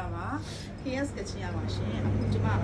လာပါ KS ကချင်းရပါရှင်အခုဒီမှာ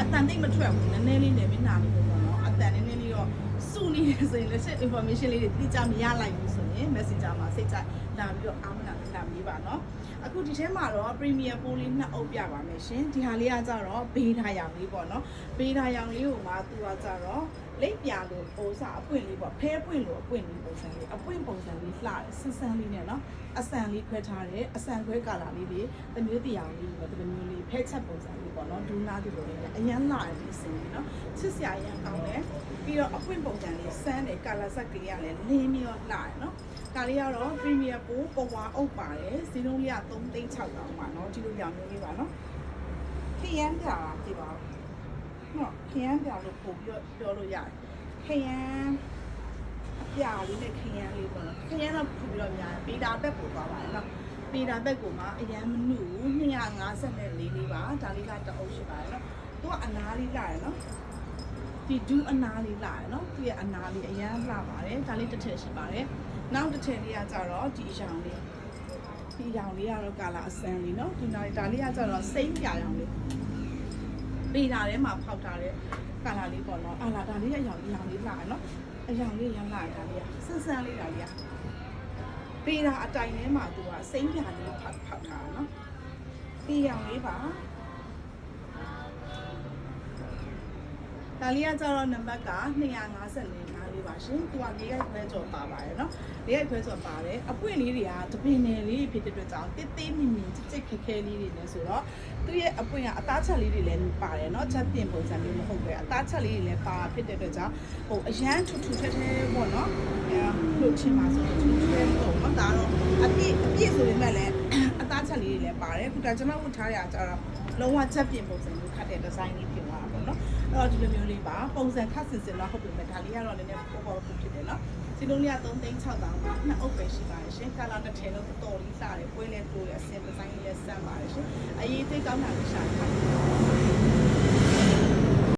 အတန်တိတ်မထွက်ဘူးနည်းနည်းလေးနဲ့မျက်နှာလေးပေါ့နော်အတန်နည်းနည်းလေးတော့စုနေရဆိုရင်လက်ချက် information လေးတွေတိကျမရလိုက်ဘူးဆိုရင် messenger မှာစိတ်ကြလာပြီးတော့အာမနာလာမေးပါနော်အခုဒီထဲမှာတော့ premier pool လေးနှစ်အုပ်ပြပါမယ်ရှင်ဒီဟာလေးကကြတော့ဘေးထားရောင်လေးပေါ့နော်ဘေးထားရောင်လေးကိုမှသူကကြတော့ လိပ်ပြလို့ပုံစံအပွင့်လေးပေါ့ဖဲပွင့်လို့အပွင့်လေးပုံစံလေးအပွင့်ပုံစံလေးလှတယ်ဆန်းဆန်းလေးနဲ့နော်အဆန်လေးခွဲထားတယ်အဆန်ခွဲကာလာလေးတွေတမျိုးတရားလေးပေါ့ဒီလိုမျိုးလေးဖဲချက်ပုံစံလေးပေါ့နော်ဒူနာဒီလိုလေးနဲ့အရန်လာတယ်ဒီစင်လေးနော်ချစ်စရာအရန်ကောင်းတယ်ပြီးတော့အပွင့်ပုံစံလေးဆန်းတယ်ကာလာဆက်ကလေးကလည်းလင်းပြီးတော့လှတယ်နော်ကာလေးကတော့ premier ပိုးပေါ်ဝါအုပ်ပါတယ်စီလုံးလေးက3သိန်း6တောင်ပါနော်ဒီလိုရောင်မျိုးလေးပါနော်ခရမ်းပြာပြပါ နော်ခရမ်းပြာလို့ပို့ပြီးတော့ပြောလို့ရတယ်ခရမ်းအပြာလေးနဲ့ခရမ်းလေးပေါ့နော်ခရမ်းတော့ပို့ပြီးတော့များပေတာဘက်ပို့သွားပါတယ်နော်ပေတာဘက်ကိုမှအရန်မနု254လေးပါဒါလေးကတအုပ်ရှိပါတယ်နော်သူကအနားလေးလာတယ်နော်ဒီဒူးအနာလေးလာတယ်နော်သူရဲ့အနာလေးအရန်လှပါတယ်ဒါလေးတစ်ထည့်ရှိပါတယ်နောက်တစ်ထည့်လေးကကြတော့ဒီအရောင်လေးဒီအရောင်လေးကတော့ကာလာအစမ်းလေးနော်ဒီနာဒါလေးကကြတော့စိမ့်ပြာရောင်လေး ပေးတာထဲမှာဖောက်ထားတဲ့ကာလာလေးပေါ့နော်အာလာဒါလေးကအရောင်အရောင်လေးလှတယ်နော်အရောင်လေးရမ်းလှတယ်ဒါလေးကဆန်းဆန်းလေးဒါလေးကပေးတာအတိုင်ထဲမှာသူကစိမ့်ပြာလေးဖောက်ဖောက်ထားတာနော်ဒီအရောင်လေးပါ ဒါလေးကကြတော့နံပါတ်က254နားလေးပါရှင်။သူကလေးရိုက်ခွဲကြော်ပါပါတယ်နော်။လေးရိုက်ခွဲကြော်ပါတယ်။အပွင့်လေးတွေကတပင်နယ်လေးဖြစ်တဲ့အတွက်ကြောင့်တစ်သေးမြင်မြင်ချစ်ချစ်ခက်ခဲလေးတွေနဲ့ဆိုတော့သူရဲ့အပွင့်ကအသားချက်လေးတွေလည်းပါတယ်နော်။ချက်တင်ပုံစံမျိုးမဟုတ်ပဲအသားချက်လေးတွေလည်းပါဖြစ်တဲ့အတွက်ကြောင့်ဟိုအရန်ထူထူထဲထဲပေါ့နော်။အဲလို့ချင်းပါဆိုရင်ထူထူထဲပေါ့နော်။ဒါတော့အပြည့်အပြည့်ဆိုပေမဲ့လည်းအသားချက်လေးတွေလည်းပါတယ်။ခုဒါကျွန်မဝတ်ထားရကြတော့ လုံးဝချက်ပြင်ပုံစံမျိုးခတ်တဲ့ဒီဇိုင်းလေးဖြစ်သွားတာပေါ့နော်။အဲ့တော့ဒီလိုမျိုးလေးပါပုံစံခတ်စင်စင်တော့ဟုတ်ပြီမဲ့ဒါလေးကတော့လည်းနည်းနည်းပေါ်ပေါ်ဖြစ်တယ်နော်စီလုံးလေးက3သိန်း6တောင်းပါနှစ်အုပ်ပဲရှိပါတယ်ရှင်ကာလာတစ်ထည်လုံးတော်တော်လေးစားတယ်ပွဲလဲတိုးတယ်အစင်ဒီဇိုင်းလေးလည်းစမ်းပါတယ်ရှင်အရေးသိကောင်းတာလေးရှာထားတယ်